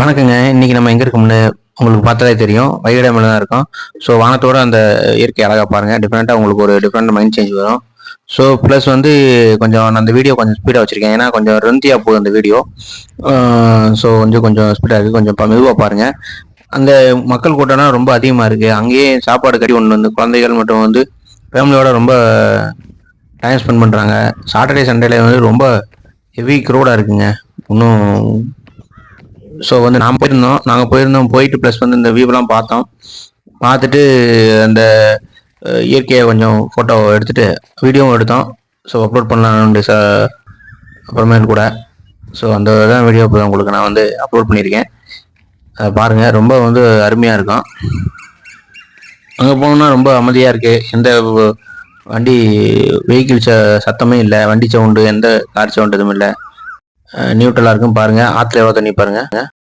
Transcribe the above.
வணக்கங்க. இன்னைக்கு நம்ம எங்க இருக்கோம்னு உங்களுக்கு பார்த்தாலே தெரியும். வைகடாமில் தான் இருக்கோம். ஸோ வானத்தோட அந்த இயற்கை அழகா பாருங்க. டிஃப்ரெண்ட்டாக உங்களுக்கு ஒரு டிஃப்ரெண்ட் மைண்ட் சேஞ்ச் வரும். ஸோ ப்ளஸ் வந்து கொஞ்சம் நான் அந்த வீடியோ கொஞ்சம் ஸ்பீடாக வச்சிருக்கேன். ஏன்னா கொஞ்சம் ரெந்தியாக போகுது அந்த வீடியோ ஸோ கொஞ்சம் கொஞ்சம் ஸ்பீடாக இருக்குது கொஞ்சம் மெதுவாக பாருங்க. அந்த மக்கள் கூட்டம்னா ரொம்ப அதிகமாக இருக்குது அங்கேயே சாப்பாடு கட்டி ஒன்று வந்து குழந்தைகள் மட்டும் வந்து ஃபேமிலியோட ரொம்ப டைம் ஸ்பெண்ட் பண்ணுறாங்க சாட்டர்டே சண்டேல வந்து ரொம்ப ஹெவி க்ரௌடாக இருக்குங்க. இன்னும் ஸோ வந்து நான் போயிருந்தோம். நாங்கள் போயிருந்தோம். போயிட்டு ப்ளஸ் வந்து இந்த வியூலாம் பார்த்தோம். பார்த்துட்டு அந்த இயற்கையை கொஞ்சம் ஃபோட்டோ எடுத்துகிட்டு வீடியோவும் எடுத்தோம். ஸோ அப்லோட் பண்ணலான்னு ச அப்புறமேல் கூட. ஸோ அந்த தான் வீடியோ இப்போ உங்களுக்கு நான் வந்து அப்லோட் பண்ணியிருக்கேன். அதை பாருங்கள் ரொம்ப வந்து அருமையாக இருக்கும். அங்கே போனோம்னா ரொம்ப அமைதியாக இருக்குது எந்த வண்டி வெஹிக்கிள் ச சத்தமே இல்லை. வண்டி சவுண்டு எந்த கார் சவுண்டு எதுவும் இல்லை. நியூட்ரலாக இருக்கும் பாருங்கள் ஆற்றுல எவ்வளோ தண்ணி பாருங்கள்